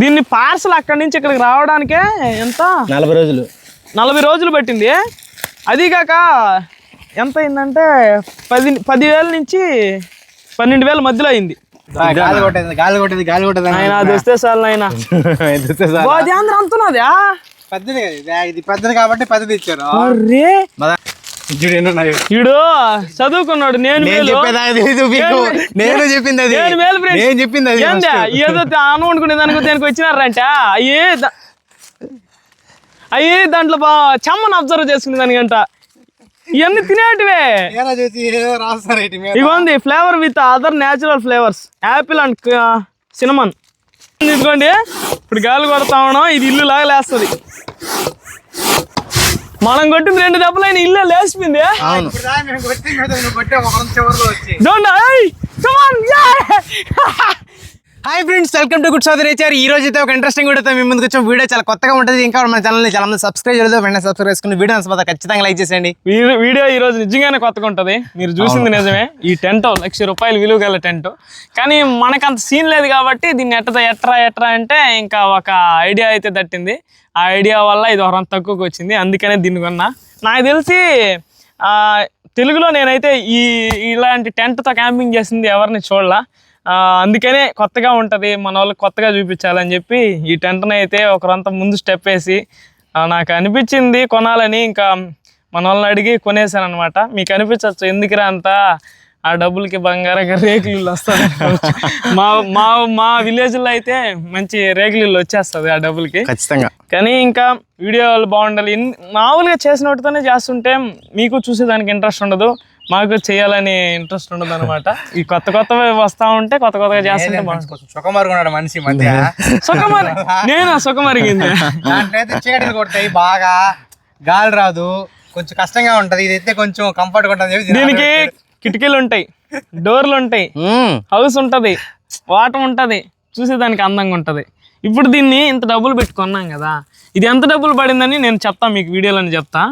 దీన్ని పార్సల్ అక్కడి నుంచి ఇక్కడికి రావడానికే ఎంత? నలభై రోజులు. నలభై రోజులు పట్టింది. అది కాక ఎంత అయిందంటే పది పదివేల నుంచి పన్నెండు వేల మధ్యలో అయింది. గాలి కొట్టేది గాలి కొట్టేది గాలి కొట్టేది. ఆయన అది వస్తే చాలు ఆయన అంటున్నదా? పెద్దది. ఇది పెద్దది కాబట్టి పెద్దది ఇచ్చారు. ఈడు చదువుకున్నాడు నేను నేను. చెప్పేది. అది. నేను చెప్పింది అది ఏంది? అను అనుకునే దానికి దేనికి వచ్చినారంట? అయ్యి అయ్యి దాంట్లో బా చెమ్మని అబ్జర్వ్ చేసుకునే దానికంట ఇవన్నీ తినేటివే. ఇగోంది flavour with other natural flavours apple and cinnamon ఇదిగోండి ఇప్పుడు గాలి కొడతా ఉన్నాం ఇది ఇల్లు లాగా లేస్తుంది మనం కొట్టింది రెండు దెబ్బలైన ఇల్లు లేచిపోయింది. అవును. Hi friends welcome to good సౌదర్ HR ఈ రోజు అయితే ఒక ఇంట్రెస్టింగ్ వీడియోతో మీ ముందుకు వచ్చాం. వీడియో చాలా కొత్తగా ఉంటుంది. ఇంకా మన ఛానల్ని చాలా మంది సబ్స్క్రైబ్ చేయలేదు. వెంటనే సబ్స్క్రైబ్ చేసుకుని వీడియో నచ్చకపోతే ఖచ్చితంగా లైక్ చేసేయండి. వీడియో ఈ రోజు నిజంగానే కొత్తగా ఉంటది. మీరు చూసింది నిజమే. ఈ టెంట్ లక్ష రూపాయలు విలువ గల టెంట్. కానీ మనకంత సీన్ లేదు కాబట్టి దీన్ని ఎట్ట ఎట్రా ఎట్రా అంటే ఇంకా ఒక ఐడియా అయితే తట్టింది ఆ ఐడియా వల్ల ఇది ఒక తక్కువకి వచ్చింది. అందుకనే దీన్ని కొన్నా. నాకు తెలిసి తెలుగులో నేనైతే ఈ ఇలాంటి టెంట్తో క్యాంపింగ్ చేసింది ఎవరిని చూడలా. అందుకనే కొత్తగా ఉంటుంది మన వాళ్ళకి కొత్తగా చూపించాలని చెప్పి ఈ టెంట్ని అయితే ఒకరంతా ముందు స్టెప్ వేసి నాకు అనిపించింది కొనాలని ఇంకా మన వాళ్ళని అడిగి కొనేసాను అనమాట మీకు అనిపించవచ్చు ఎందుకురా అంత ఆ డబ్బులకి బంగారంగా రేకులు ఇల్లు వస్తుంది మా మా మా విలేజ్లో అయితే మంచి రేకులు ఇల్లు వచ్చేస్తుంది ఆ డబ్బులకి. ఖచ్చితంగా. కానీ ఇంకా వీడియోలు బాగుండాలి. మామూలుగా చేసిన వాటితోనే చేస్తుంటే మీకు చూసేదానికి ఇంట్రెస్ట్ ఉండదు. మాకు చేయాలని ఇంట్రెస్ట్ ఉండదు అనమాట ఈ కొత్త కొత్తవి వస్తా ఉంటే కొత్త కొత్తగా చేస్తుంటే బాగుంటుంది. సుఖమరుగున్నాడు మనిషి మధ్య. సుఖమరి నేను సుఖమరిగింది? దాంట్లో అయితే చీకటిని కొడతాయి బాగా. గాలి రాదు. కొంచెం కష్టంగా ఉంటది. ఇది అయితే కొంచెం కంఫర్ట్గా ఉంటుంది దీనికి కిటికీలు ఉంటాయి. డోర్లు ఉంటాయి. హౌస్ ఉంటుంది. వాటర్ ఉంటుంది. చూసేదానికి అందంగా ఉంటుంది. ఇప్పుడు దీన్ని ఇంత డబ్బులు పెట్టి కొన్నాం కదా ఇది ఎంత డబ్బులు పడిందని నేను చెప్తా మీకు వీడియోలో చెప్తా.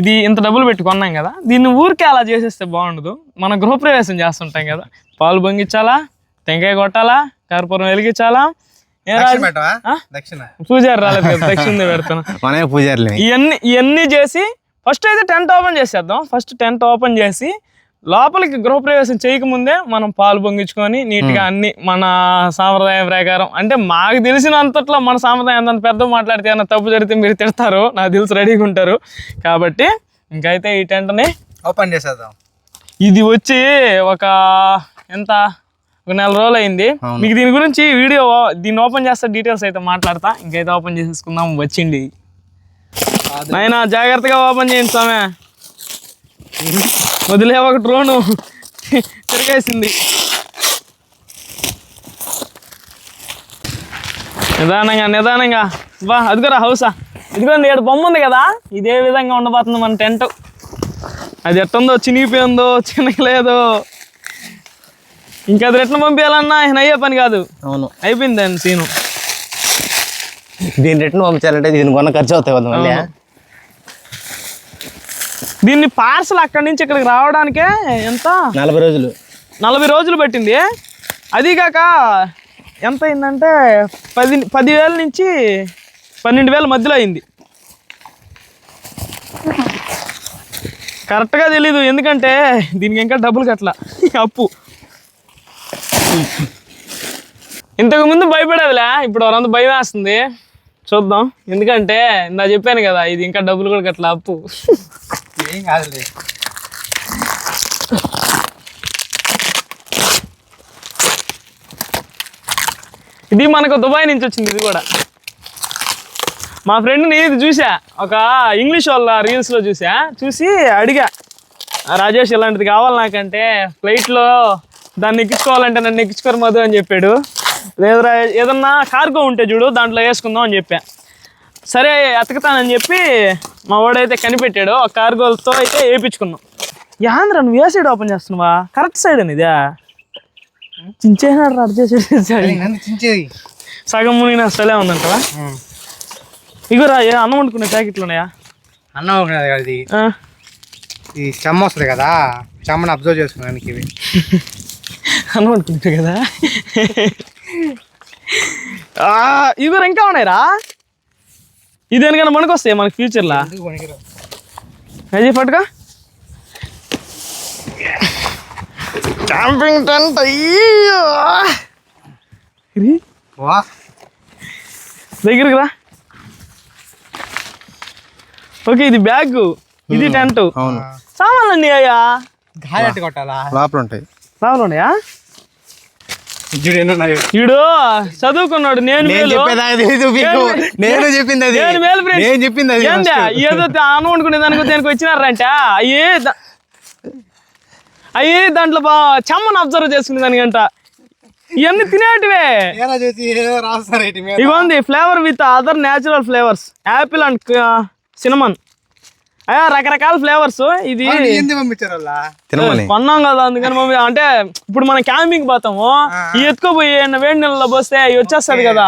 ఇది ఇంత డబ్బులు పెట్టి కొన్నాం కదా దీన్ని ఊరికే అలా చేసేస్తే బాగుండదు. మన గృహప్రవేశం చేస్తుంటాం కదా పాలు పొంగించాలా టెంకాయ కొట్టాలా కర్పూరం వెలిగించాలా పూజారి రాలేదు కదా దక్షిణ పెడతాను. మనమే పూజారులే ఇవన్నీ ఇవన్నీ చేసి ఫస్ట్ అయితే టెంట్ ఓపెన్ చేసేద్దాం. ఫస్ట్ టెంట్ ఓపెన్ చేసి లోపలికి గృహప్రవేశం చేయకముందే మనం పాలు పొంగించుకొని నీట్గా అన్ని మన సాంప్రదాయం ప్రకారం అంటే మాకు తెలిసినంతట్లో మన సాంప్రదాయం అంత పెద్ద మాట్లాడితే ఏమైనా తప్పు జరిగితే మీరు తిడతారు నాకు తెలిసి రెడీగా ఉంటారు. కాబట్టి ఇంకైతే ఈ టెంట్ని ఓపెన్ చేసేద్దాం. ఇది వచ్చి ఒక ఎంత? ఒక నెల రోజులు అయింది. మీకు దీని గురించి వీడియో దీన్ని ఓపెన్ చేస్తే డీటెయిల్స్ అయితే మాట్లాడతా. ఇంకైతే ఓపెన్ చేసేసుకుందాం. వచ్చింది. నాయన జాగ్రత్తగా ఓపెన్ చేయండి స్వామి. వదిలే ఒక డ్రోను. తిరిగేసింది. నిదానంగా నిదానంగా. బా అదిగోరా హౌసా. ఇదిగోండి ఏడు బొమ్మ ఉంది కదా? ఇదే విధంగా ఉండబోతుంది మన టెంట్. అది ఎట్టుందో చినిగిపోయిందో చినగలేదో. ఇంకా అది ఎట్లా పంపించాలన్నా ఆయన అయ్యే పని కాదు. అవును. అయిపోయింది దాని సీను. దీని రిటర్న్ పంపించాలంటే దీని కొన్న ఖర్చు అవుతాయి కదా మళ్ళీ. దీన్ని పార్సల్ అక్కడి నుంచి ఇక్కడికి రావడానికే ఎంత? నలభై రోజులు. నలభై రోజులు పట్టింది. అది కాక ఎంత అయిందంటే పది పదివేల నుంచి పన్నెండు వేల మధ్యలో అయింది. కరెక్ట్గా తెలీదు. ఎందుకంటే దీనికి ఇంకా డబ్బులు కట్టల. అప్పు. ఇంతకు ముందు భయపడేదిలే. ఇప్పుడు వారంతా భయం వేస్తుంది. చూద్దాం. ఎందుకంటే ఇందా చెప్పాను కదా ఇది ఇంకా డబ్బులు కూడా కట్టల అప్పు. ఏం కాదులే. ఇది మనకు దుబాయ్ నుంచి వచ్చింది ఇది కూడా. మా ఫ్రెండ్ని ఇది చూసా ఒక ఇంగ్లీష్ వాళ్ళ రీల్స్లో చూసా చూసి అడిగా రాజేష్ ఇలాంటిది కావాలి నాకంటే ఫ్లైట్లో దాన్ని ఎక్కించుకోవాలంటే నన్ను ఎక్కించుకోరు మధు అని చెప్పాడు. లేదురా ఏదన్నా కార్గో ఉంటే చూడు దాంట్లో వేసుకుందాం అని చెప్పాను సరే ఎతకతానని చెప్పి మా వాడైతే కనిపెట్టాడు. ఆ కార్గోలతో అయితే వేయించుకున్నాం యాంద్ర నువ్వు ఏ సైడ్ ఓపెన్ చేస్తున్నావా? కరెక్ట్ సైడ్ అని ఇదే? చించేనాడు రద్దు చేసేది సగం మునిగిన అసలే ఉందంటవా? ఇగోరా ఏ అన్నం వండుకునే ప్యాకెట్లు ఉన్నాయా? అన్నం ఉన్నది కదా ఇది ఈ చెమ్మ వస్తుంది కదా చెమ్మని అబ్జర్వ్ చేసుకున్నానికి ఇవి. అన్నం వండుకుంటారు కదా? కూడా ఇంకా ఉన్నాయిరా? ఇది ఎందుకన్నా మనకు వస్తాయి మనకి ఫ్యూచర్లో అజయ్ పట్టుకో. క్యాంపింగ్ టెంట్ అయ్యో. దగ్గరికి రా. ఓకే ఇది బ్యాగ్ ఇది టెంట్ అవును. సామాన్లు అండి అయ్యా? గాలి కొట్టాలా? లోపల ఉంటాయి. సామాన్లు ఉన్నాయా? వీడు చదువుకున్నాడు నేను నేను. చెప్పేది అది. నేను చెప్పింది అది ఏందా? అన్నం వండుకునే దానికి దానికి వచ్చినారంట. అయ్యే అయ్యే దాంట్లో బా చెమ్మను అబ్జర్వ్ చేసుకునే దానికంట ఇవన్నీ తినేటివే. ఇగోంది flavour with other natural flavours. Apple and cinnamon. రకరకాల ఫ్లేవర్స్. ఇది కొన్నాం కదా అందుకని మమ్మీ అంటే ఇప్పుడు మనం క్యాంపింగ్ పోతాము ఈ ఎత్తుకోపోయి వేడి నీళ్ళలో పోస్తే అవి వచ్చేస్తుంది కదా.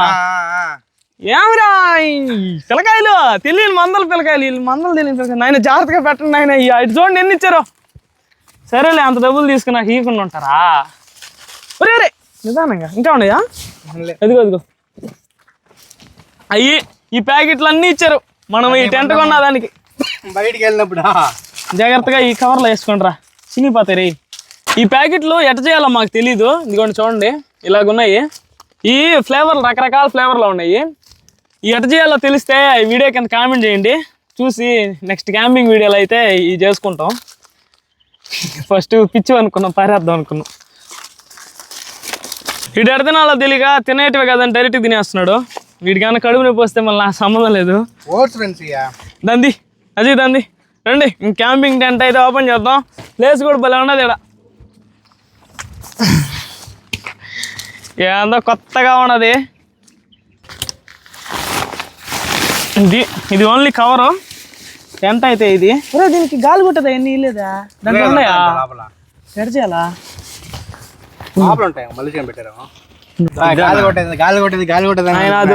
ఏమిరా ఈ పిల్లకాయలు తెలియని మందల పిల్లకాయలు వీళ్ళు మందలు తెలియని పిల్లకాయలు నాయన జాగ్రత్తగా పెట్టండి నాయన ఇటు చూడండి ఎన్ని ఇచ్చారు. సరేలే అంత డబ్బులు తీసుకుని నాకు ఇవ్వకుండా ఉంటారా? ఒరే ఒరే నిదానంగా ఇంకా ఉన్నాయా. ఎదిగో ఎదిగో అయ్యి ఈ ప్యాకెట్లు అన్నీ ఇచ్చారు. మనం ఈ టెంట్ కొన్న దానికి. బయటికి వెళ్ళినప్పుడు జాగ్రత్తగా ఈ కవర్లో వేసుకోండిరా. చినిగిపోతాయి రే ఈ ప్యాకెట్లు ఎట్ట చేయాలో మాకు తెలీదు. ఇదిగోండి చూడండి. ఇలాగున్నాయి. ఈ ఫ్లేవర్లు రకరకాల ఫ్లేవర్లు ఉన్నాయి. ఈ ఎట్ట చేయాలో తెలిస్తే ఈ వీడియో కింద కామెంట్ చేయండి. చూసి నెక్స్ట్ క్యాంపింగ్ వీడియోలు అయితే ఇవి చేసుకుంటాం. ఫస్ట్ పిచ్చి అనుకున్నాం పారేద్దాం అనుకున్నాం. వీడు ఎడ తినాలో తెలియక తినేటివే కదంటే డైరెక్ట్ తినేస్తున్నాడు. వీడికి ఏమైనా కడుపు నొప్పి వస్తే మళ్ళీ సంబంధం లేదు. ఓట్స్ ఫ్రెండ్స్ ఇక దంది. అజయ్ దంది రండి. క్యాంపింగ్ టెంట్ అయితే ఓపెన్ చేద్దాం. ప్లేస్ కూడా భలే ఉన్నది ఇక్కడ ఏందో కొత్తగా ఉన్నది. ఇది ఇది ఓన్లీ కవరు టెంట్ అయితే ఇది. దీనికి గాలి కొట్టదా? ఎన్ని లేదా దాంట్లో ఉన్నాయా? లోపల. ఎడ చేయాలా? లోపల ఉంటాయి మళ్ళీ చేయం పెట్టారు ఆ, గాలి కొట్టేది గాలి కొట్టేది గాలి కొట్టేది ఆయన అది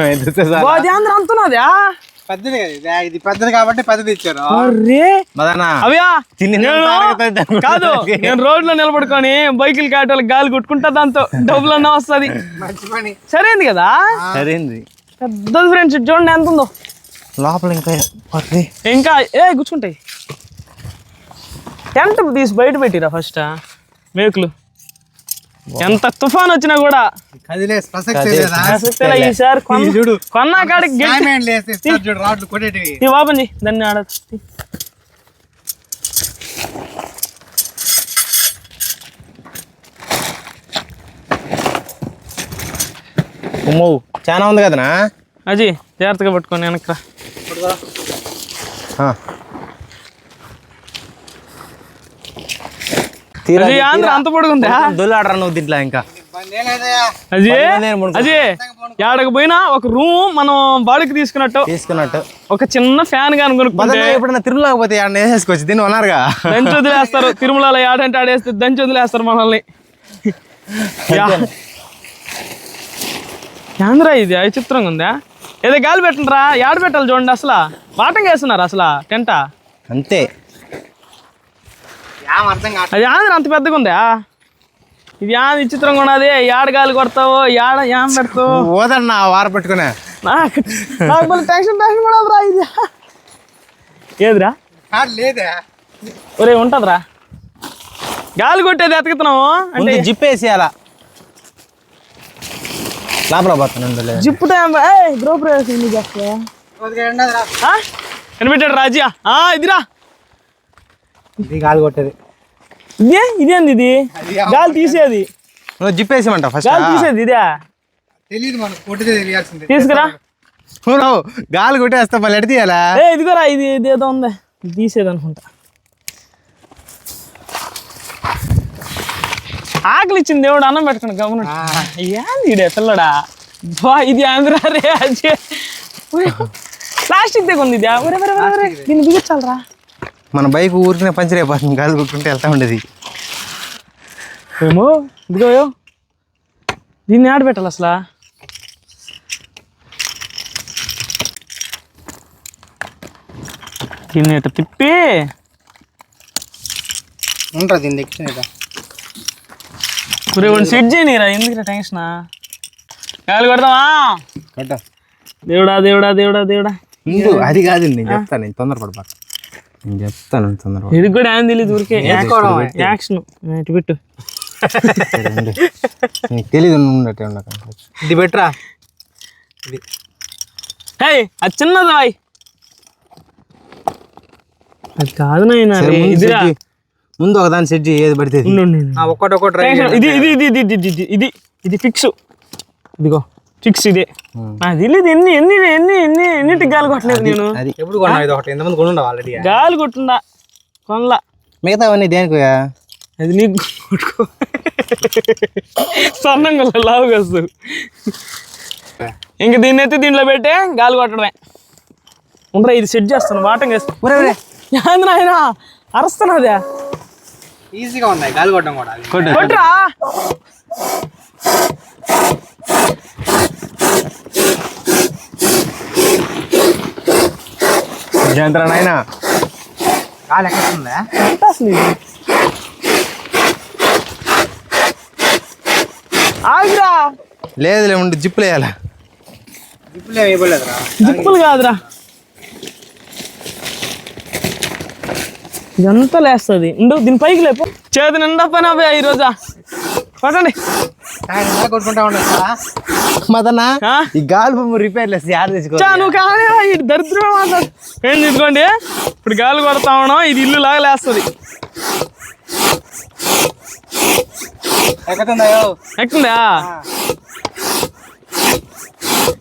ఆయన చూస్తే. అది అందరూ అంటున్నదా పెద్దది కదా ఇది. ఇది పెద్దది కాబట్టి పెద్దది ఇచ్చారు. అరే మదనా అవ్యా! నేను కాదు నేను రోడ్లో నిలబడుకొని బైకులు కాటాలకు గాలి కొట్టుకుంటా దాంతో డబ్బులు అన్నా వస్తుంది. మంచి పని. సరైంది కదా? సరేంది. పెద్దది ఫ్రెండ్స్ చూడండి ఎంత ఉందో లోపల ఇంకా. ఇంకా ఏ గుచ్చుకుంటాయి టెంట్ తీసి బయట పెట్టిరా ఫస్ట్? మేకులు. ఎంత తుఫాన్ వచ్చినా కూడా ఈసారి కొన్న- చూడు. కొన్నా కాడికి దాన్ని ఆడ చాలా ఉంది కదనా? అజీ జాగ్రత్తగా పట్టుకొని వెనక్రా ఆ. తీరా అది ఆంధ్ర అంత పొడుగుందా దొల్లాడరా నువ్వు దీంట్లో ఇంకా? ఏడకి పోయినా ఒక రూమ్ మనం బాడికి తీసుకున్నట్టు. తీసుకున్నట్టు. ఒక చిన్న ఫ్యాన్ కానీ కొనుక్కుంటే బదన ఎప్పుడైనా తిరుమలకి పోతే ఆడ వేసేసుకోవచ్చు దీన్ని ఉన్నారుగా దంచి వదిలేస్తారు. తిరుమలలో ఆడంటే ఆడేస్తే దంచి వదిలేస్తారు మనల్ని. యా. యాంద్రా ఇది? విచిత్రంగా ఉందా? ఏదో గాలి పెట్టండిరా. యాడ పెట్టాలి చూడండి అసలు. వాటంగా వేస్తున్నారు అసలు? టెంట? అంతే. అది ఆంధ్ర అంత పెద్దగా ఉందా? ఇది యా విచిత్రంగా ఉన్నది. యాడ గాలి కొడతావు యాడ యాం పెడతావు? ఓదన్నా వార పెట్టుకునే. నాకు టెన్షన్ టెన్షన్ కూడా రా ఇది. ఏదిరా? లేదే. ఒరే ఉంటదిరా. గాలి కొట్టేది ఎతుకుతున్నాము అంటే జిప్ వేసేయాలా. లోపల పోతాను జిప్పు టైం ఏ గ్రో ప్రవేశం కనిపెట్టాడు రాజా. ఆ ఇదిరా. ఇది గాలి కొట్టేది. ఇదే ఇదేంది ఇది? గాలి తీసేది. నువ్వు జిప్ వేసేయమంట ఫస్ట్ గాలి తీసేది ఇదే. తెలియదు మనకు కొట్టితే తెలియాల్సిందే. తీసుకురా. నువ్వు గాలి కొట్టేస్తా మళ్ళీ ఎడ తీయాలా? ఏ ఇదిగోరా ఇది ఇదేదో ఉంది. తీసేది అనుకుంటా. ఆకలి ఇచ్చింది దేవుడు అన్నం పెట్టుకుని గమనం ఏంది ఇడే పిల్లడా బా ఇది ఆంధ్రా రే అజయ్ ప్లాస్టిక్ దగ్గర ఉంది ఇది. ఒరే ఒరే ఒరే ఒరే దీన్ని బిగించాలరా. మన బైక్ ఊరికనే పంచర్ అయిపోతుంది. గాలి కొట్టుకుంటే వెళ్తా ఉండేది. ఏమో? ఇదిగో దీన్ని ఆడ పెట్టాలి అసలు. దీన్ని ఇట్ట తిప్పి. ఉంటుంది దీని దగ్గర ఒరే వాడిని సెట్ చేయనిరా. ఎందుకు టెన్షన్? గాలి కొడదామా కొట్ట. దేవుడా దేవుడా దేవుడా దేవుడా. ముందు అది కాదు నేను చెప్తాను నేను తొందరపడబాక. చెప్తాను తొందరగా ఇది కూడా ఏం తెలియదు ఊరికే యాక్షన్ ఇటు పెట్టు తెలియదు ఉండటే ఉండక ఇది పెట్టరా ఇది హే అది చిన్నది రాయ్ అది కాదు నాయన ఇదిరా ముందు ఒక దాని సెట్ ఏది పడితే ఒకటి ఒకటి ఇది ఇది ఇది ఇది ఇది ఇది ఫిక్స్ ఇదిగో ఫిక్స్ ఇదే నాకు తెలియదు ఎన్ని ఎన్ని ఎన్ని ఎన్ని ఎన్నిటికి గాలి కొట్టలేదు నేను అది ఎప్పుడు కొన్నావు ఇది ఒకటి ఎంతమంది కొనుండవు ఆల్రెడీ గాలి కొట్టుందా కొనలా మిగతావన్నీ దేనికి అది నీకు కొట్టుకో స్వర్ణం కొల్ల లావు కస్తు ఇంక దీన్ని ఎత్తి దీంట్లో పెట్టే గాలి కొట్టడమే ఉండరా ఇది సెట్ చేస్తాను వాటం వేస్తాను ఏంది నాయన అరుస్తున్నదే ఈజీగా ఉన్నాయి గాలి కొట్టడం కూడా అది. జయంత్రం అయినా గాలి ఎక్కడ ఉందా అసలు ఇది. ఆగురా. లేదులే ఉండి జిప్పులు వేయాలా జిప్పులు ఏమి ఇవ్వలేదురా. జిప్పులు కాదురా. ఇదంతా లేస్తుంది. ఉండు దీని పైకి లేపు. చేతి నిండా పని అబ్బాయి ఈ రోజా పట్టండి కొట్టుకుంటా? ఈ గాలి బొమ్మ రిపేర్ యాడ్ నువ్వు కానీ ఏం తీసుకోండి? ఇప్పుడు గాలి కొడతా ఉన్నాం ఇది ఇల్లు లాగా లేస్తుంది. ఎక్కుతుందా ఎక్కుందా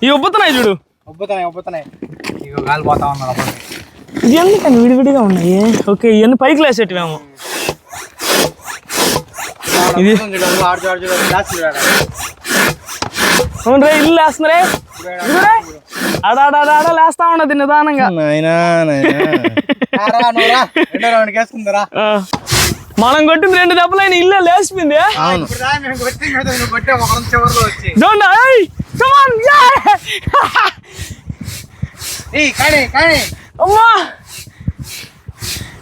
ఈ ఉబ్బుతున్నాయి చూడు. ఉబ్బుతున్నాయి ఉబ్బుతున్నాయి. ఇక గాలి పోతా ఉన్నాను ఎందుకని విడివిడిగా ఉన్నాయి? ఓకే ఇవన్నీ పైకి లేసేటివేమో. ఇది అవునరే ఇల్లు లేస్తున్నారే? అడాడాడా లేస్తా ఉండదు నిదానంగా. మనం కొట్టింది రెండు దెబ్బలు ఇల్లు లేచిపోయింది. అమ్మా.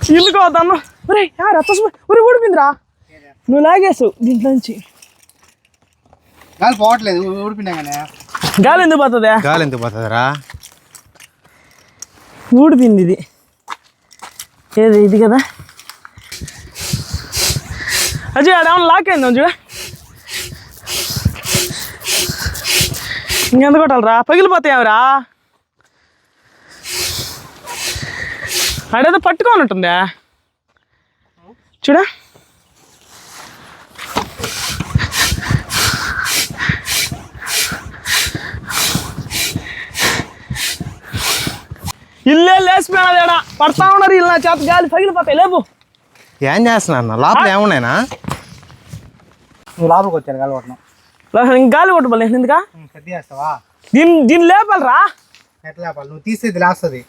ఇల్లుకోవద్దన్నా ఒరే రత్న ఒరే ఊడిపోయిందిరా. నువ్వు లాగేసు దీంట్లో నుంచి గాలి పోవట్లేదు ఊడిపోయినా కానీ గాలి ఎందుకు పోతుందా? గాలి ఎంత పోతుందిరా? ఊడిపోయింది ఇది ఏది ఇది కదా? అజయ్ ఆడేమన్నా లాక్ అయిందా చూడ ఇంకెంత కొట్టాలరా? పగిలిపోతాయేమరా? ఆడేదో పట్టుకోనట్టుందా చూడ. ఇల్లే లేచిపోయినది ఏడా పడతా ఉన్నారు ఇల్లు నా చేత గాలి పగిలిపోతాయి. లేపు. ఏం చేస్తున్నా అన్న? లోపల ఏమున్నాయినా? నువ్వు లోపలికి వచ్చాను గాలి కొట్టడం. ఇంక గాలి కొట్టబోలే. ఎందుకా? పెద్ద చేస్తావా? దీన్ని దీన్ని లేపాలరా. ఎట్లా లేపాలి? నువ్వు తీసేది లేస్తుంది.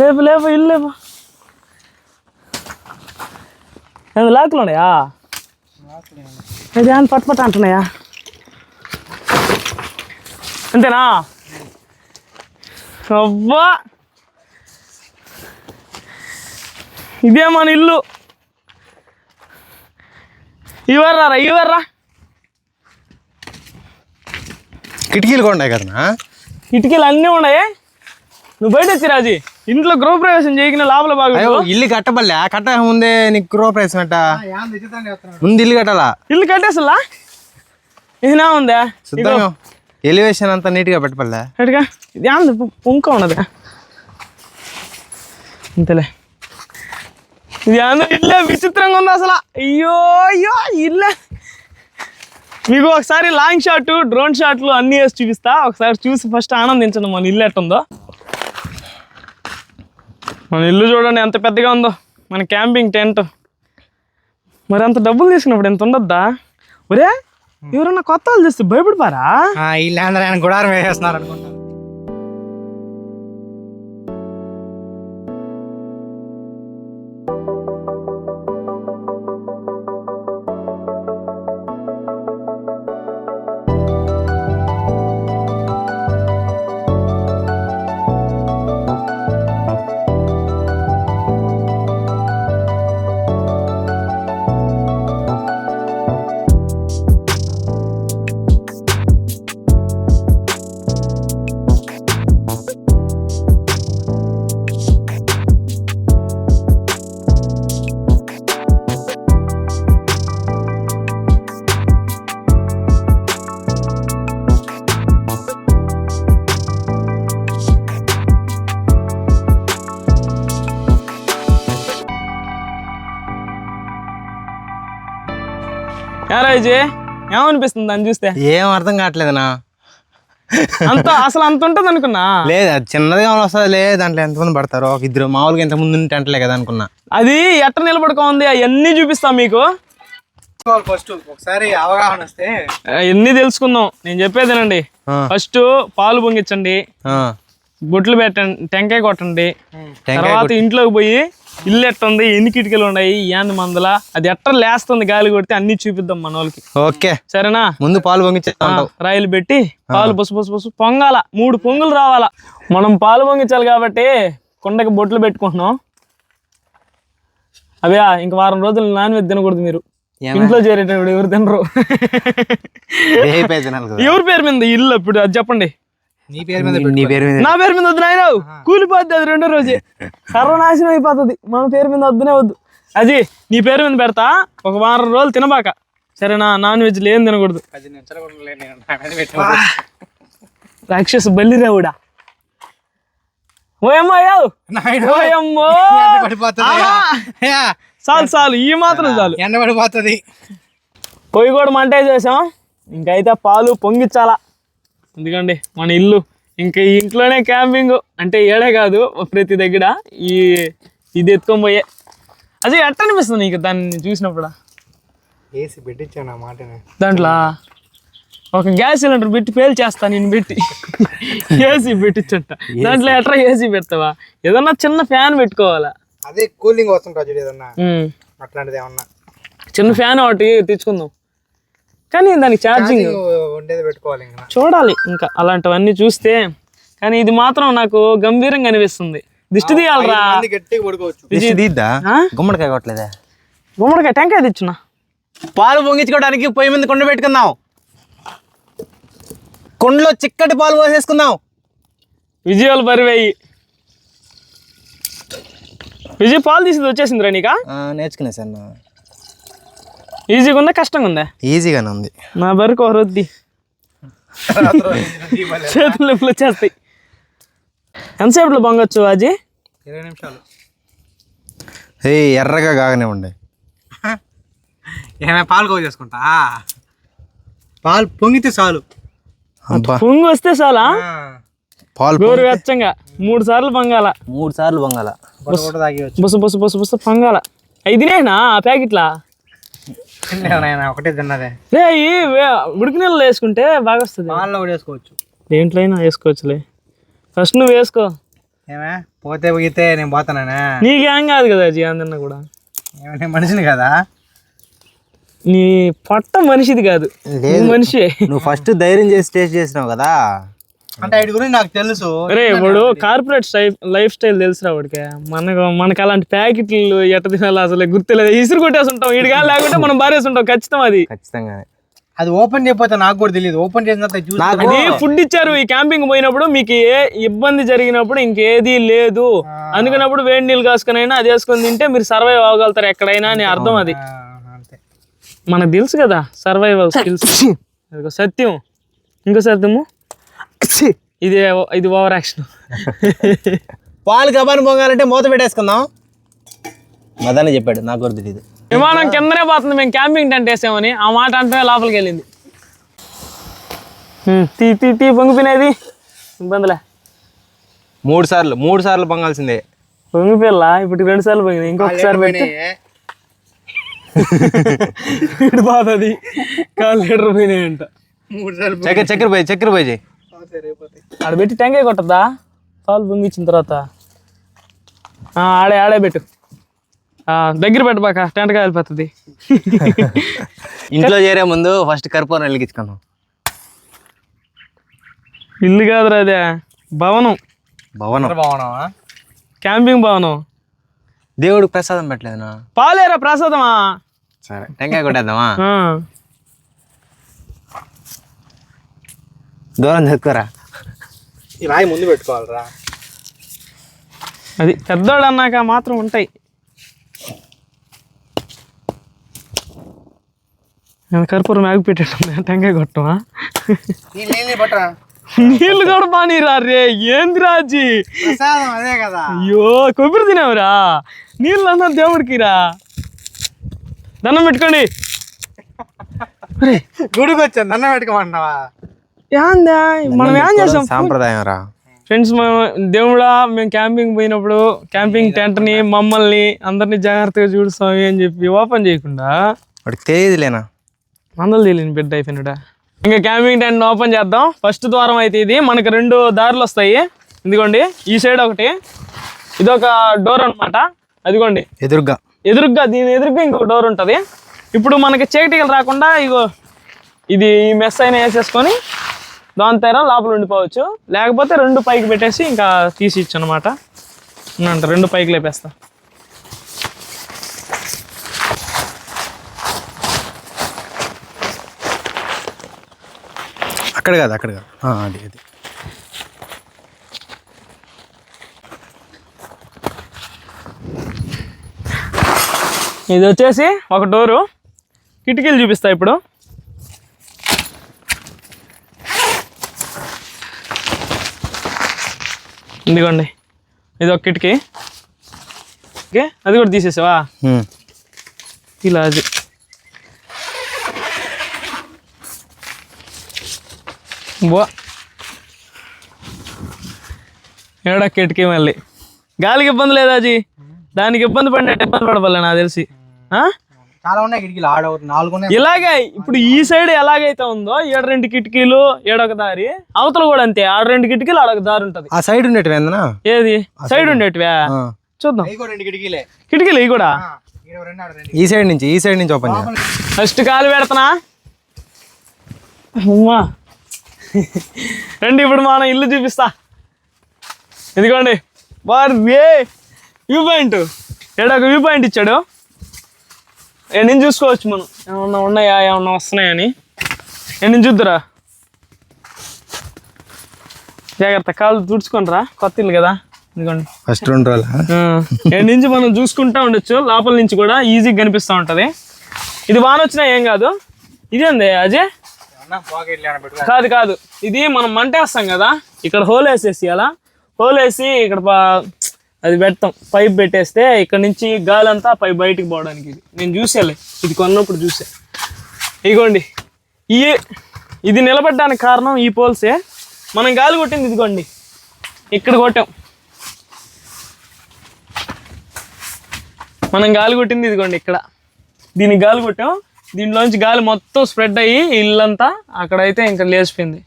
లేపు లేపు ఇల్లు లేపు. లాకులు ఉన్నాయా ఇది అని పట్ పట్ అంటున్నాయా? అంతేనా? అవ్వా ఇదే మన ఇల్లు. ఇవర్రా ఇవర్రా కిటికీలు కూడా ఉన్నాయి కదనా ఇటుకలు అన్నీ ఉన్నాయి. నువ్వు బయట వచ్చి రాజీ. ఇంట్లో గృహప్రవేశం చేయకుండా లోపల బాగా ఇల్లు కట్టబల్లే కట్ట ముందే నీకు గృహ ప్రవేశం అట్ట ముందు ఇల్లు కట్టాలా? ఇల్లు కట్టేసలా? ఇదినా ఉందా? ఎలివేషన్ అంతా నీట్గా పెట్టబల్లే ఎటుగా ఇది ఆంది పుంక ఉన్నది. అంతేలే ఇది ఇల్లే విచిత్రంగా ఉంది అసలు? అయ్యో అయ్యో ఇల్లే. మీకు ఒకసారి లాంగ్ షాట్ డ్రోన్ షాట్లు అన్నీ వేసి చూపిస్తా. ఒకసారి చూసి ఫస్ట్ ఆనందించండి మన ఇల్లు ఎట్టుందో. మన ఇల్లు చూడండి ఎంత పెద్దగా ఉందో. మన క్యాంపింగ్ టెంట్. మరి అంత డబ్బులు తీసుకున్నప్పుడు ఎంత ఉండద్దా? ఒరే ఎవరన్నా కొత్త వాళ్ళు చూస్తే భయపడిపారా ఈ ల్యాండర్ ఆయన గుడారం వేసేస్తున్నారు అనుకుంటా. అజయ్ ఏమనిపిస్తుంది దాన్ని చూస్తే? ఏం అర్థం కావట్లేదనా అంత అసలు అంత ఉంటుంది అనుకున్నా? లేదు అది చిన్నదిగా వస్తుంది? లేదు దాంట్లో ఎంతమంది పడతారు? ఒక ఇద్దరు మామూలుగా ఇంత ముందు టెంట్లే కదా అనుకున్నా. అది ఎట్ట నిలబడుకో ఉంది అవన్నీ చూపిస్తాం మీకు. ఫస్ట్ ఒకసారి అవగాహన వస్తే. అవన్నీ తెలుసుకుందాం. నేను చెప్పేదేనండి ఫస్ట్ పాలు పొంగించండి. బొట్లు పెట్టండి టెంకాయ కొట్టండి. తర్వాత ఇంట్లోకి పోయి ఇల్లు ఎట్టుంది? ఎన్ని కిటికీలు ఉన్నాయి? ఏంది మందల? అది ఎట్ట లేస్తుంది గాలి కొడితే అన్ని చూపిద్దాం మన వాళ్ళకి. ఓకే. సరేనా? ముందు పాలు పొంగిచ్చే ఆ, రాయిలు పెట్టి పాలు పసు పసు పసు పొంగాల. మూడు పొంగులు రావాలా. మనం పాలు పొంగించాలి కాబట్టి కుండకి బొట్లు పెట్టుకుంటున్నాం. అవే ఇంక వారం రోజులు నాన్ వెజ్ తినకూడదు మీరు. ఇంట్లో చేరేటప్పుడు ఎవరు తినరు. ఎవరి పేరు మీద? ఇల్లు ఇప్పుడు అది చెప్పండి. నీ పేరు మీద నీ పేరు మీద నా పేరు మీద వద్దు నాయన. కూలిపోద్ది అది రెండో రోజే. సర్వనాశనం అయిపోతుంది. మన పేరు మీద వద్దునే వద్దు. అది నీ పేరు మీద పెడతా. ఒక వారం రోజులు తినబాక. సరేనా నాన్ వెజ్ ఏం తినకూడదు. రాక్షస బల్లిరావుడా. చాలు చాలు. ఈ మాత్రం చాలు. ఎండ పడిపోతుంది పొయ్యి కూడా మంటే చేసాం. ఇంకైతే పాలు పొంగిచ్చాలా ఎందుకండి మన ఇల్లు ఇంకా ఈ ఇంట్లోనే క్యాంపింగ్ అంటే ఏడే కాదు ప్రతి దగ్గర ఈ ఇది ఎత్తుకొని పోయే. అది ఎట్ట అనిపిస్తుంది నీకు దాన్ని చూసినప్పుడు? ఏసి పెట్టించాను ఆ మాటని. దాంట్లో? ఒక గ్యాస్ సిలిండర్ పెట్టి పేల్ చేస్తా నేను పెట్టి. ఏసీ పెట్టించంట. దాంట్లో ఎట్లా ఏసీ పెడతావా? ఏదన్నా చిన్న ఫ్యాన్ పెట్టుకోవాలా? అదే కూలింగ్ వస్తుంటా చూడు ఏదన్నా. అట్లాంటిది ఏమన్నా. చిన్న ఫ్యాన్ ఒకటి తెచ్చుకుందాం. కానీ దానికి ఛార్జింగ్ ఉండేది పెట్టుకోవాలి ఇంకా. చూడాలి ఇంకా అలాంటివన్నీ చూస్తే. కానీ ఇది మాత్రం నాకు గంభీరంగా అనిపిస్తుంది. దిష్టి తీయాలరా. మంది గట్టిగా పడుకోవచ్చు. దిష్టి తీద్దా? ఆ? గుమ్మడికాయ కొట్టలేదా? గుమ్మడికాయ టెంకాయ తెచ్చున్నా పాలు పొంగించుకోవడానికి పొయ్యి మీద కుండ పెట్టుకుందాం. కుండలో చిక్కటి పాలు పోసేసుకుందాం. విజయాలు పరివేయి విజయ్ పాలు తీసింది వచ్చేసిందిరా నీకా? నేర్చుకునే సార్ ఈజీగా ఉందా కష్టంగా ఉందా ఈజీగానే ఉంది. నా బరికి ఒక రొద్ది. చేతులు నొప్పులు వచ్చేస్తాయి. ఎంతసేపులో పొంగొచ్చు అజీ ఇరవై నిమిషాలు. ఏ ఎర్రగా కాగానే ఉండే ఏమైనా పాలు కో చేసుకుంటా? పాలు పొంగితే చాలు. అబ్బా. పొంగు వస్తే చాలా పాలు గోరు వెచ్చంగా. మూడు సార్లు పొంగాల. మూడు సార్లు తాగేయచ్చు బుస బుస బుస బుస పొంగాల. ఐదునేనా ఆ ప్యాకెట్లా? ఒకటే తిన్నదే. ఉడికి నీళ్ళు వేసుకుంటే బాగా వస్తుంది. పాలలో కూడా వేసుకోవచ్చు. దేంట్లో అయినా వేసుకోవచ్చులే. ఫస్ట్ నువ్వు వేసుకో. ఏమే? పోతే పోగితే నేను పోతానా నీకేం కాదు కదా అజీ అందన్న కూడా ఏమైనా మనిషిని కదా? నీ పొట్ట మనిషిది కాదు. మనిషి. నువ్వు ఫస్ట్ ధైర్యం చేసి టేస్ట్ చేసినావు కదా? అంటే వీటి గురించి నాకు తెలుసు. ఇప్పుడు కార్పొరేట్ స్టైల్ లైఫ్ స్టైల్ తెలుసురా వాడికి. మనకు మనకు అలాంటి ప్యాకెట్లు ఎట్ట తినాలి అసలు గుర్తులేదు. ఇసురు కొట్టేసి ఉంటాం ఇడిగా లేకుంటే మనం బారేసి ఉంటాం ఖచ్చితం అది. ఖచ్చితంగానే అది ఓపెన్ చేయకపోతే నాకు కూడా తెలియదు. ఓపెన్ చేసిన తర్వాత చూసి నాకు అది ఫుడ్ ఇచ్చారు ఈ క్యాంపింగ్ పోయినప్పుడు మీకు ఏ ఇబ్బంది జరిగినప్పుడు ఇంకేది లేదు. అందుకనప్పుడు వేడి నీళ్ళు కాసుకునైనా అది వేసుకొని తింటే మీరు సర్వైవ్ అవ్వగలుగుతారు ఎక్కడైనా అని అర్థం అది. మనకు తెలుసు కదా సర్వైవల్ స్కిల్స్ సత్యం. ఇంకో సత్యము? ఇది ఇది ఓవర్ యాక్షన్. పాలు కబాని పొంగాలంటే మూత పెట్టేసుకుందాం. మదనే చెప్పాడు నాకు కూడా తెలియదు విమానం కిందనే పోతుంది మేము క్యాంపింగ్ టెంట్ వేసామని. ఆ మాట అంటే లోపలికి వెళ్ళింది. హ్మ్, తీ తీ తీ పొంగిపోయినది. ఇబ్బందిలే. మూడు సార్లు మూడు సార్లు పొంగాల్సిందే. పొంగిపోయిల్లా ఇప్పుడు రెండు సార్లు పోయింది ఇంకొకసారి పెట్టి. ఇటు పోతుంది. కాళ్ళు లీటర్ పోయినాయంట. మూడు సార్లు చక్కెర చక్కెర పోయి చక్కెర పోయి ఆడ పెట్టి టెంకాయ కొట్టద్దా? పాలు పొంగిచ్చిన తర్వాత. ఆ, ఆడే ఆడే పెట్టు. ఆ, దగ్గర పెట్టబాక టెంట కాలిపోతుంది ఇంట్లో చేరే ముందు ఫస్ట్ కర్పూరం వెలిగించుకుందాం. ఇల్లు కాదురా అదే. భవనం. భవనం. బాగున్నావా క్యాంపింగ్ భవనం. దేవుడికి ప్రసాదం పెట్టలేదునా? పాలేరా ప్రసాదమా? సరే టెంకాయ కొట్టేద్దామా? దూరం చెక్కురా ఈ రాయి ముందు పెట్టుకోవాలిరా. అది పెద్దోడు అన్నాక మాత్రం ఉంటాయి. నేను కర్పూరం ఆగి పెట్టేటప్పుడు టెంకాయ కొట్టమా నీళ్ళు కూడా బానీరా రే ఏంది రాజీ? ప్రసాదం అదే కదా. అయ్యో కొబ్బరి తినేవరా? నీళ్ళు అన్నా దేవుడికి రా దండం పెట్టుకోండి. గుడికి వచ్చాను నన్న పెట్టుకోమంటున్నావా? మనం ఏం చేసాం? సాంప్రదాయం రా ఫ్రెండ్స్ మేము దేవుడా మేము క్యాంపింగ్ పోయినప్పుడు క్యాంపింగ్ టెంట్ని మమ్మల్ని అందరినీ జాగ్రత్తగా చూడుస్తాం అని చెప్పి ఓపెన్ చేయకుండా వాడికి తెలియదులేనా? మందలు తెలియని బిడ్డ అయిపోయినాడా? ఇంకా క్యాంపింగ్ టెంట్ ఓపెన్ చేద్దాం. ఫస్ట్ ద్వారం అయితే ఇది. మనకి రెండు దారులు వస్తాయి. ఇదిగోండి ఈ సైడ్ ఒకటి. ఇది ఒక డోర్ అన్నమాట. అదిగోండి. ఎదురుగా ఎదురుగ్గా దీని ఎదురుగా ఇంకో డోర్ ఉంటుంది. ఇప్పుడు మనకి చీకటికలు రాకుండా ఇగో ఇది ఈ మెస్ అయినా వేసేసుకొని దాని తెర లోపల ఉండిపోవచ్చు. లేకపోతే రెండు పైకి పెట్టేసి ఇంకా తీసి ఇచ్చు అనమాట అంట రెండు పైకి లేపేస్తా. అక్కడ కాదు అక్కడ కాదు. అది అది. ఇది వచ్చేసి ఒక డోరు. కిటికీలు చూపిస్తా ఇప్పుడు. ఇదిగోండి. ఇది ఒక కిటికీ. ఓకే అది కూడా తీసేసావా. ఇలా అది. బో. ఏడా కిటికీ మళ్ళీ? గాలికి ఇబ్బంది లేదా అజీ? దానికి ఇబ్బంది పడినట్టు ఇబ్బంది పడవాలి నాకు తెలిసి. ఆ? చాలా ఉన్నాయి కిటికీలు. ఆడ నాలుగు ఇలాగే ఇప్పుడు ఈ సైడ్ ఎలాగైతే ఉందో ఏడు రెండు కిటికీలు ఏడొక దారి అవతల కూడా అంతే. ఆడ రెండు కిటికీలు ఆడొక దారి ఉంటది. ఆ సైడ్ ఉండేటివి ఏందనా ఏది? సైడ్ ఉండేటివా. చూద్దాం. రెండు కిటికీలే. కిటికీలు ఇవి కూడా? ఆ, ఈడ రెండు ఆడ రెండు ఈ సైడ్ నుంచి ఈ సైడ్ నుంచి ఓపెన్ ఫస్ట్ కాలు పెడతానా? అమ్మా. రండి ఇప్పుడు మన ఇల్లు చూపిస్తా. ఇదిగోండి. వారు వ్యూ పాయింట్. ఏడో ఒక వ్యూ పాయింట్ ఇచ్చాడు. ఏ నేను చూసుకోవచ్చు మనం. ఏమన్నా ఉన్నాయా? ఏమన్నా వస్తున్నాయని నేను చూద్దురా. జాగ్రత్త కాళ్ళు తుడుచుకోండిరా. కొత్త ఇల్లు కదా. ఫస్ట్ రెండు రోజులు నుంచి మనం చూసుకుంటా ఉండొచ్చు. లోపల నుంచి కూడా ఈజీగా కనిపిస్తూ ఉంటది. ఇది వాన వచ్చినా ఏం కాదు. ఇదేంది అజయ్? కాదు కాదు. ఇది మనం మంటేస్తాం కదా. ఇక్కడ హోల్ వేసేసి అలా. హోల్ వేసి ఇక్కడ అది పెడతాం. పైప్ పెట్టేస్తే ఇక్కడ నుంచి గాలి అంతా పై బయటికి పోవడానికి ఇది. నేను చూసేలే. ఇది కొన్నప్పుడు చూసా. ఇదిగోండి. ఈ ఇది నిలబడడానికి కారణం ఈ పోల్సే. మనం గాలి కొట్టింది ఇదిగోండి. ఇక్కడ కొట్టాం. మనం గాలి కొట్టింది ఇదిగోండి ఇక్కడ. దీనికి గాలి కొట్టాం. దీంట్లోంచి గాలి మొత్తం స్ప్రెడ్ అయ్యి ఇల్లంతా అక్కడైతే ఇంకా లేచిపోయింది.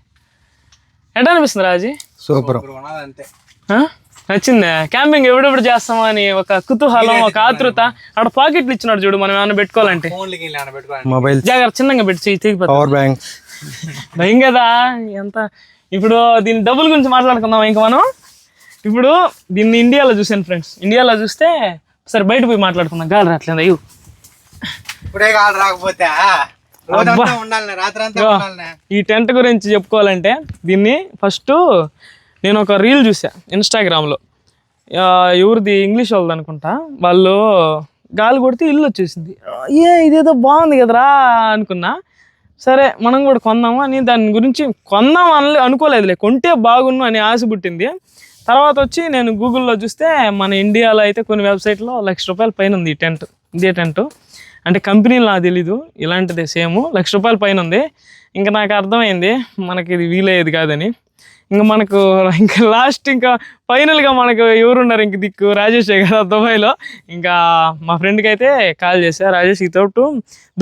ఎట్లా అనిపిస్తుంది రాజీ? సూపర్. అంతే ఆ? నచ్చిందా? క్యాంపింగ్ ఎప్పుడెప్పుడు చేస్తామని ఒక కుతూహలం ఒక ఆతృత. అక్కడ పాకెట్లు ఇచ్చినాడు చూడు మనం ఏమైనా పెట్టుకోవాలంటే. మొబైల్ జాగ్రత్త చిన్నగా పెట్టి పవర్ బ్యాంక్ భయం కదా? ఎంత? ఇప్పుడు దీని డబ్బుల గురించి మాట్లాడుకుందాం ఇంకా మనం? ఇప్పుడు దీన్ని ఇండియాలో చూసాను ఫ్రెండ్స్ ఇండియాలో చూస్తే సరే బయట పోయి మాట్లాడుకుందాం. గాలి రావట్లేదు? అయ్యో. ఇప్పుడే కాదు రాకపోతే ఈ టెంట్ గురించి చెప్పుకోవాలంటే దీన్ని ఫస్ట్ నేను ఒక రీల్ చూసా ఇన్స్టాగ్రామ్లో. ఎవరిది ఇంగ్లీష్ వాళ్ళది అనుకుంటా. వాళ్ళు గాలి కొడితే ఇల్లు వచ్చేసింది. ఏ ఇదేదో బాగుంది కదరా అనుకున్నా. సరే మనం కూడా కొందాము అని దాని గురించి కొందాం అని అనుకోలేదులే. కొంటే బాగున్ను అని ఆశ పుట్టింది. తర్వాత వచ్చి నేను గూగుల్లో చూస్తే మన ఇండియాలో అయితే కొన్ని వెబ్సైట్లో లక్ష రూపాయల పైన ఉంది ఈ టెంట్. ఇదే టెంట్. అంటే కంపెనీలు నాకు తెలీదు. ఇలాంటిదే సేమ్. లక్ష రూపాయల పైన ఉంది. ఇంకా నాకు అర్థమైంది. మనకి ఇది వీలయ్యేది కాదని. ఇంకా మనకు ఇంకా లాస్ట్ ఇంకా ఫైనల్గా మనకు ఎవరున్నారు ఇంక దిక్కు? రాజేషే కదా దుబాయ్లో. ఇంకా మా ఫ్రెండ్కి అయితే కాల్ చేశా. రాజేష్ ఇతోటు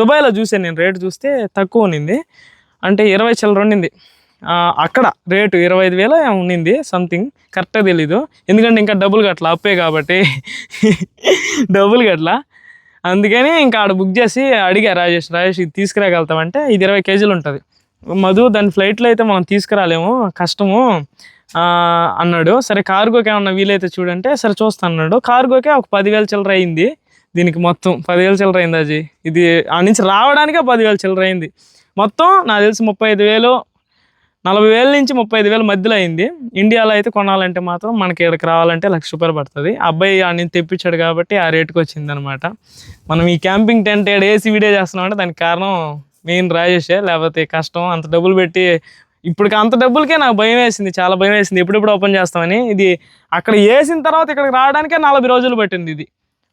దుబాయ్లో చూసాను నేను. రేటు చూస్తే తక్కువ ఉన్నింది. అంటే ఇరవై చిల్లర ఉండింది అక్కడ రేటు ఇరవై ఐదు వేల ఉండింది సంథింగ్ కరెక్ట్గా తెలీదు. ఎందుకంటే ఇంకా డబ్బులు కట్ల అప్పే కాబట్టి. డబ్బులు కట్ల అందుకని ఇంకా ఆడ బుక్ చేసి అడిగా రాజేష్. రాజేష్ ఇది తీసుకురాగలుగుతామంటే ఇది ఇరవై కేజీలు ఉంటుంది. మధు దాని ఫ్లైట్లో అయితే మనం తీసుకురాలేము కష్టము. అన్నాడు. సరే కార్గోకి ఏమన్నా వీలైతే చూడంటే సరే చూస్తా అన్నాడు. కార్గోకే ఒక పదివేల చిల్లర అయింది. దీనికి మొత్తం పదివేల చిల్లర అయింది అది ఇది ఆ నుంచి రావడానికే పదివేల చిల్లర అయింది. మొత్తం నాకు తెలిసి ముప్పై ఐదు వేలు నలభై వేల నుంచి ముప్పై ఐదు వేల మధ్యలో అయింది. ఇండియాలో అయితే కొనాలంటే మాత్రం మనకి ఇక్కడికి రావాలంటే లక్ష రూపాయలు పడుతుంది. ఆ అబ్బాయి ఆ తెప్పించాడు కాబట్టి ఆ రేటుకి వచ్చిందనమాట మనం ఈ క్యాంపింగ్ టెంట్ ఏడు వేసి వీడియో చేస్తున్నామంటే దానికి కారణం మెయిన్ రాజేషే లేకపోతే కష్టం అంత డబ్బులు పెట్టి ఇప్పుడు అంత డబ్బులకే నాకు భయం వేసింది చాలా భయం వేసింది. ఎప్పుడెప్పుడు ఓపెన్ చేస్తామని ఇది అక్కడ వేసిన తర్వాత ఇక్కడికి రావడానికే నలభై రోజులు పట్టింది ఇది.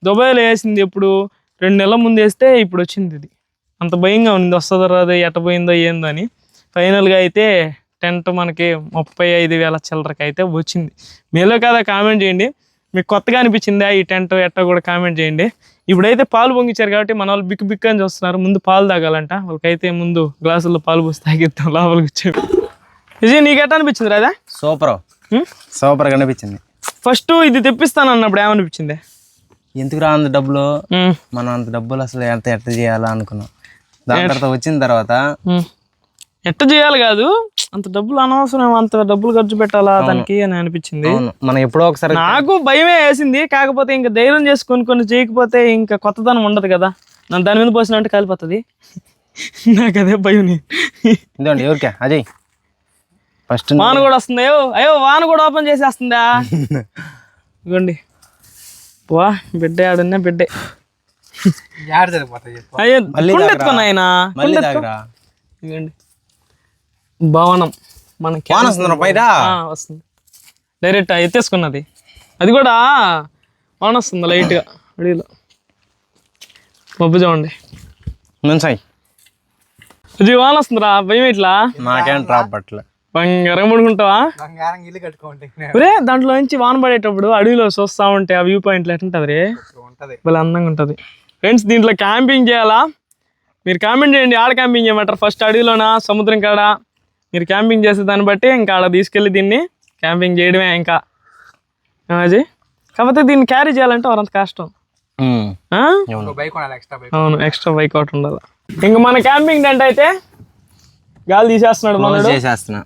దుబాయ్లో వేసింది ఎప్పుడు? రెండు నెలల ముందు వేస్తే ఇప్పుడు వచ్చింది ఇది. అంత భయంగా ఉంది. వస్తుందో రాదో ఎట్ట పోయిందో ఏందో అని. ఫైనల్గా అయితే టెంట్ మనకి ముప్పై ఐదు వేల చిల్లరకి అయితే వచ్చింది. మీలో కదా కామెంట్ చేయండి. మీకు కొత్తగా అనిపించిందా ఈ టెంట్ ఎట్ట కూడా కామెంట్ చేయండి. ఇప్పుడైతే పాలు పొంగిచ్చారు కాబట్టి మన వాళ్ళు బిక్కు బిక్కు అని చూస్తున్నారు. ముందు పాలు తాగాలంట. వాళ్ళకైతే ముందు గ్లాసుల్లో పాలు పోసి తాగిద్దాం. లోపలికి వచ్చి. విజయ్ నీకు ఎట్ట అనిపించింది రాదా సూపర్. సూపర్ కనిపించింది ఫస్ట్ ఇది తెప్పిస్తాను అన్నప్పుడు ఏమనిపించింది? ఎందుకు రా అంత డబ్బులు? మనం అంత డబ్బులు అసలు ఎంత ఎట్ట చేయాలా అనుకున్నాం. దాని తర్వాత వచ్చిన తర్వాత. ఎట్ట చేయాలి కాదు. అంత డబ్బులు అనవసరం అంత డబ్బులు ఖర్చు పెట్టాలా దానికి అని అనిపించింది. మనం ఎప్పుడో ఒకసారి నాకు భయమే వేసింది కాకపోతే ఇంకా ధైర్యం చేసి కొన్ని కొన్ని చేయకపోతే ఇంకా కొత్తదనం ఉండదు కదా. నన్ను దాని మీద పోసిన అంటే కాలిపోతుంది. నాకు అదే భయం ఇదండి ఎవరికే? అజయ్. ఫస్ట్ వాన కూడా వస్తుంది. అయ్యో అయ్యో వాన కూడా ఓపెన్ చేసేస్తుందా? ఇవ్వండి వా బిడ్డే ఆడున్నా బిడ్డే. అయ్యో మళ్ళీ కుండెత్తుకున్నా ఆయన మళ్ళీ తాగరా ఇవ్వండి భవనం. వస్తుందా బయట? ఆ, వస్తుంది. డైరెక్ట్ ఎత్తేసుకున్నది. అది కూడా వాన వస్తుంది లైట్గా అడిగిలో మబ్బు చూడండి నుంచాయి అది వాన వస్తుందిరా భయం ఇట్లా నాకేం పట్ల బంగారం పడుకుంటావా? బంగారం ఇల్లు కట్టుకోండి. ఒరే దాంట్లో నుంచి వాన పడేటప్పుడు అడవిలో చూస్తా ఉంటే ఆ వ్యూ పాయింట్లు ఎట్టుంటది రే ఉంటది. భలే అందంగా ఉంటుంది. ఫ్రెండ్స్ దీంట్లో క్యాంపింగ్ చేయాలా? మీరు కామెంట్ చేయండి ఆడ క్యాంపింగ్ చేయమంటారు. ఫస్ట్ అడవిలోనా సముద్రం కాడ? మీరు క్యాంపింగ్ చేసే దాన్ని బట్టి ఇంకా ఆడ తీసుకెళ్ళి దీన్ని క్యాంపింగ్ చేయడమే ఇంకా. అది కాకపోతే దీన్ని క్యారీ చేయాలంటే వారంత కష్టం. ఆ? బైక్ ఉండాలి ఎక్స్ట్రా బైక్ అవును ఎక్స్ట్రా బైక్ అవుట్ ఉండాలి. ఇంకా మన క్యాంపింగ్ టెంట్ అయితే గాలి తీసేస్తున్నాడు మనడు. చేసేస్తున్నా.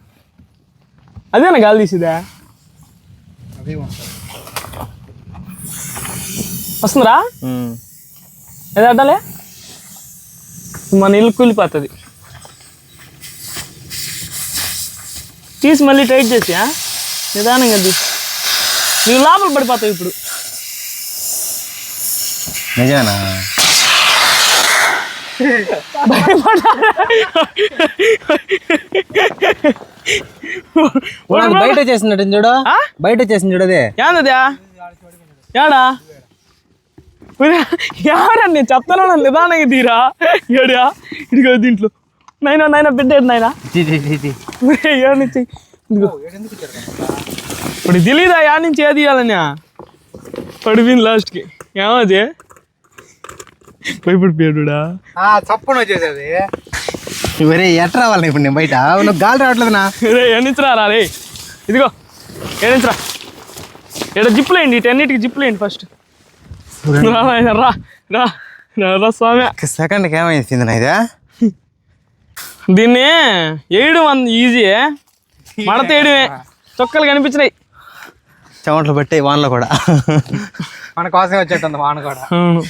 అదేనా గాలి తీసిదా? వస్తుందిరా? ఉమ్. ఏది అడ్డాలే మన ఇల్లు కూలిపోతుంది. తీసి మళ్ళీ టైట్ చేసి? నిదానంగా తీసి. నువ్వు లోపల పడిపోతావు ఇప్పుడు. నిజమేనా? వాడు బయట చేసినట్టు చూడు. ఆ? బయట చేసింది చూడు అదే. ఏందదా ఏడా? ఎవరా నేను చెప్తాను? నిదానంగా తీరా? ఏడా? ఇదిగో దీంట్లో. నైనా నైనా బిడ్డ ఏడు నాయనా తి, తి, తి, తి. ఏడు నుంచి? ఇదిగో. ఇప్పుడు తెలీదా? యా నుంచి ఏది ఇవ్వాలని పడిపోయింది లాస్ట్కి. ఏమది భయపడి పేడుడా ఆ చప్పున వచ్చేసేది ఒరే ఎట్ట రావాలి ఇప్పుడు నేను బయట? నువ్వు గాలి రావట్లేదు నా. రే ఎన్నించరా రా? రే? ఇదిగో ఏడించరా ఇక్కడ జిప్పులేండి ఇటన్నిటికి జిప్పులేండి ఫస్ట్. రా. నాయనా, రా రా రా రా స్వామి. సెకండ్కి ఏమైంది నా ఇదే దీన్ని వేయడం అంత ఈజీ మడత వేయడమే చొక్కలు కనిపించినాయి. చెమటలు పట్టాయి వానలో కూడా. మన కోసమే వచ్చేట్టుంది వాన కూడా. అవును.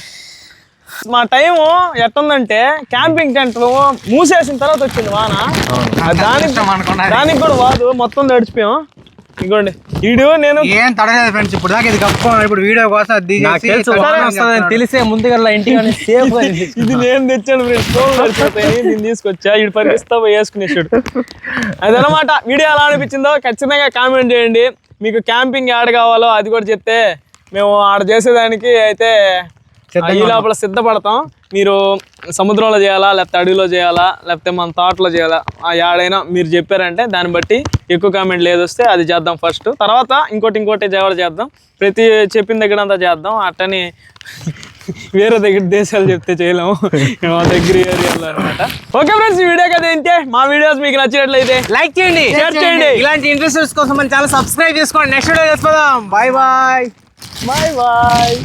మా టైము ఎట్టుందంటే క్యాంపింగ్ టెంట్ మూసేసిన తర్వాత వచ్చింది వాన. ఆ దానికి దానికి కూడా వాదు మొత్తం తడిచిపోయాం. ఇగోండి. వీడియో నేను ఏం తడలేదు ఫ్రెండ్స్ ఇప్పుడు దాకా ఇది కప్పుకోవాలి ఇప్పుడు వీడియో కోసం తెలుసు వాన వస్తుందని తెలిసే ముందుగా ఇంటికి సేఫ్ ఇది నేను తెచ్చాను ఫ్రెండ్స్ దీన్ని తీసుకొచ్చా? ఇటు వేసుకునేసాడు. అదనమాట వీడియో ఎలా అనిపించిందో ఖచ్చితంగా కామెంట్ చేయండి. మీకు క్యాంపింగ్ యాడ్ కావాలో అది కూడా చెప్తే మేము ఆడ చేసేదానికి అయితే ఈ లోపల సిద్ధపడతాం. మీరు సముద్రంలో చేయాలా లేకపోతే అడవిలో చేయాలా లేకపోతే మన తోటలో చేయాలా ఆ యాడైనా మీరు చెప్పారంటే దాన్ని బట్టి ఎక్కువ కామెంట్ లేదు వస్తే అది చేద్దాం ఫస్ట్. తర్వాత ఇంకోటి ఇంకోటి జవడ చేద్దాం. ప్రతి చెప్పిన దగ్గర అంతా చేద్దాం. అట్టని వేరే దగ్గర దేశాలు చెప్తే చేయలేము. మా దగ్గర ఏరియాలో అనమాట ఓకే ఫ్రెండ్స్ ఈ వీడియో కదా ఏంటే? మా వీడియోస్ మీకు నచ్చినట్లయితే లైక్ చేయండి షేర్ చేయండి. ఇలాంటి ఇంట్రెస్ట్ కోసం మన ఛానల్ సబ్స్క్రైబ్ చేసుకోండి. నెక్స్ట్ వీడియో చేసుకోదాం బాయ్ బాయ్. Bye bye.